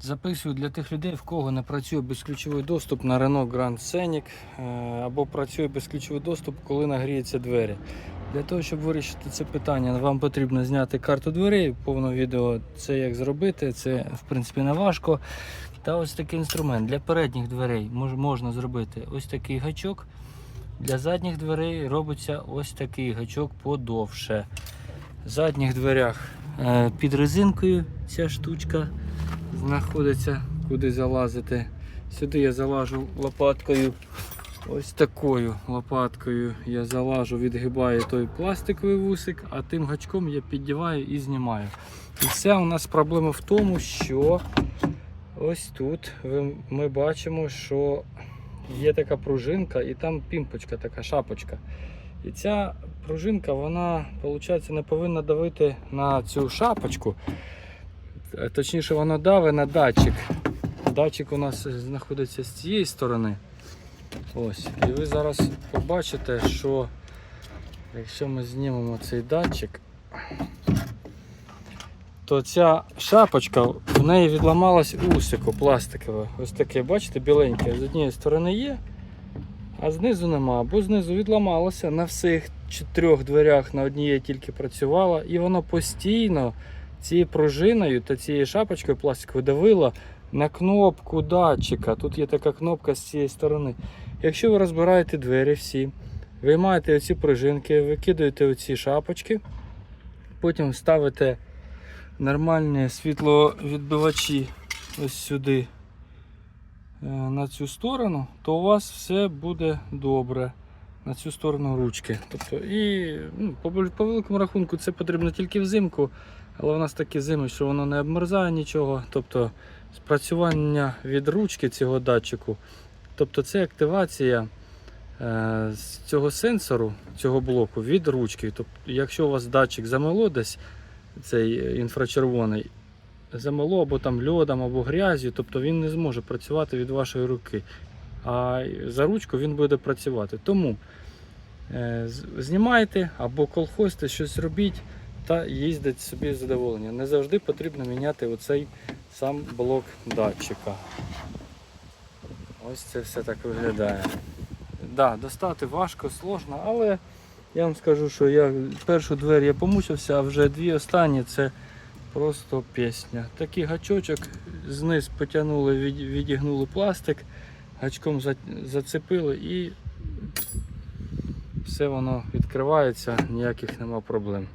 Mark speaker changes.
Speaker 1: Записую для тих людей, в кого не працює безключовий доступ на Renault Grand Scenic е, або працює безключовий доступ, коли нагріються двері. Для того, щоб вирішити це питання, вам потрібно зняти карту дверей, повне відео це як зробити, це в принципі не важко. Та ось такий інструмент. Для передніх дверей можна зробити ось такий гачок. Для задніх дверей робиться ось такий гачок подовше. В задніх дверях е, під резинкою ця штучка знаходиться, куди залазити. Сюди я залажу лопаткою. Ось такою лопаткою я залажу, відгибаю той пластиковий вусик, а тим гачком я піддіваю і знімаю. І все у нас проблема в тому, що ось тут ми бачимо, що є така пружинка і там пімпочка, така шапочка. І ця пружинка, вона, виходить, не повинна давити на цю шапочку. Е, Точніше, вона давить на датчик. Датчик у нас знаходиться з цієї сторони. Ось. І ви зараз побачите, що якщо ми знімемо цей датчик, то ця шапочка, в неї відламалась усико пластикове. Ось таке, бачите, біленьке. З однієї сторони є, а знизу нема. Або знизу відламалося на всіх чотирьох дверях на одній тільки працювала, і воно постійно цією пружиною та цією шапочкою пластиковою давило на кнопку датчика. Тут є така кнопка з цієї сторони. Якщо ви розбираєте двері всі, виймаєте оці пружинки, викидаєте оці шапочки, потім ставите нормальні світловідбивачі ось сюди е, на цю сторону, то у вас все буде добре. На цю сторону ручки. Тобто, і ну, по, великому рахунку це потрібно тільки взимку, але у нас такі зими, що воно не обмерзає нічого. Тобто спрацювання від ручки цього датчику, тобто це активація е, з цього сенсору, цього блоку від ручки. Тобто, якщо у вас датчик замело десь, цей інфрачервоний, замело або там льодом, або грязю, тобто він не зможе працювати від вашої руки. А за ручку він буде працювати. Тому е, знімайте або колхозьте, щось робіть та їздить собі задоволення. Не завжди потрібно міняти оцей сам блок датчика. Ось це все так виглядає. Да, достати важко, сложно, але я вам скажу, що я першу двері я помучився, а вже дві останні це просто пісня. Такий гачочок, зниз потягнули, від- відігнули пластик, гачком зацепили і все воно відкривається, ніяких нема проблем.